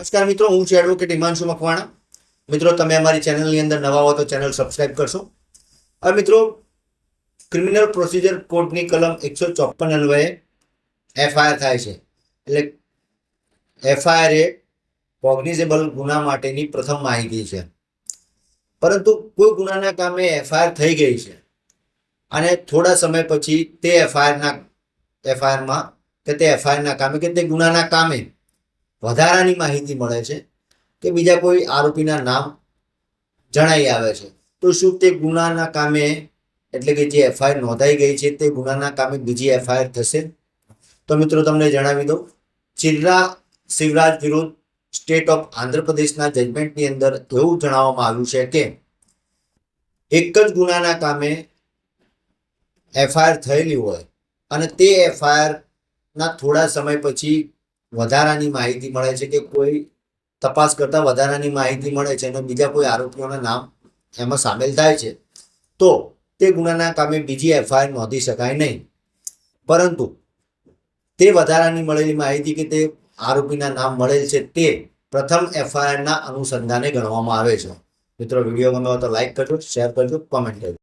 નમસ્કાર મિત્રો, હું છું એડવોકેટ હિમાંશુ મકવાણા. મિત્રો, તમે અમારી ચેનલની અંદર નવા હો તો ચેનલ સબસ્ક્રાઈબ કરશો. હવે મિત્રો ક્રિમિનલ પ્રોસિજર કોડની કલમ એકસો ચોપન અન્વયે એફઆઈઆર થાય છે. એટલે એફઆઈઆર એ કોગ્નિઝેબલ ગુના માટેની પ્રથમ માહિતી છે. પરંતુ કોઈ ગુનાના કામે એફઆઈઆર થઈ ગઈ છે. અને થોડા સમય પછી તે એફઆઈઆરના એફઆઈઆરમાં કે તે એફઆઈઆરના કામે કે તે ગુનાના કામે વધારાની માહિતી મળે છે કે બીજા કોઈ આરોપીના નામ જણાઈ આવે છે. તો શું તે ગુનાના કામે, એટલે કે જે એફઆઈઆર નોંધાઈ ગઈ છે તે ગુનાના કામે બીજી એફઆઈઆર થશે? તો મિત્રો, તમને જણાવી દઉં. ચિર્રા શિવરાજ વિરુદ્ધ સ્ટેટ ઓફ આંધ્રપ્રદેશના જજમેન્ટની અંદર એવું જણાવવામાં આવ્યું છે કે એક જ ગુનાના કામે એફઆઈઆર થયેલી હોય અને તે એફઆઈઆરના થોડા સમય પછી વધારાની માહિતી મળે છે કે કોઈ તપાસ કરતાં વધારાની માહિતી મળે છે અને બીજા કોઈ આરોપીઓના નામ એમાં સામેલ થાય છે, તો તે ગુનાના કામે બીજી એફઆઈઆર નોંધી શકાય નહીં. પરંતુ તે વધારાની મળેલી માહિતી કે તે આરોપીના નામ મળેલ છે તે પ્રથમ એફઆઈઆરના અનુસંધાને ગણવામાં આવે છે. મિત્રો, વીડિયો ગમ્યો તો લાઈક કરજો, શેર કરજો, કોમેન્ટ કરજો.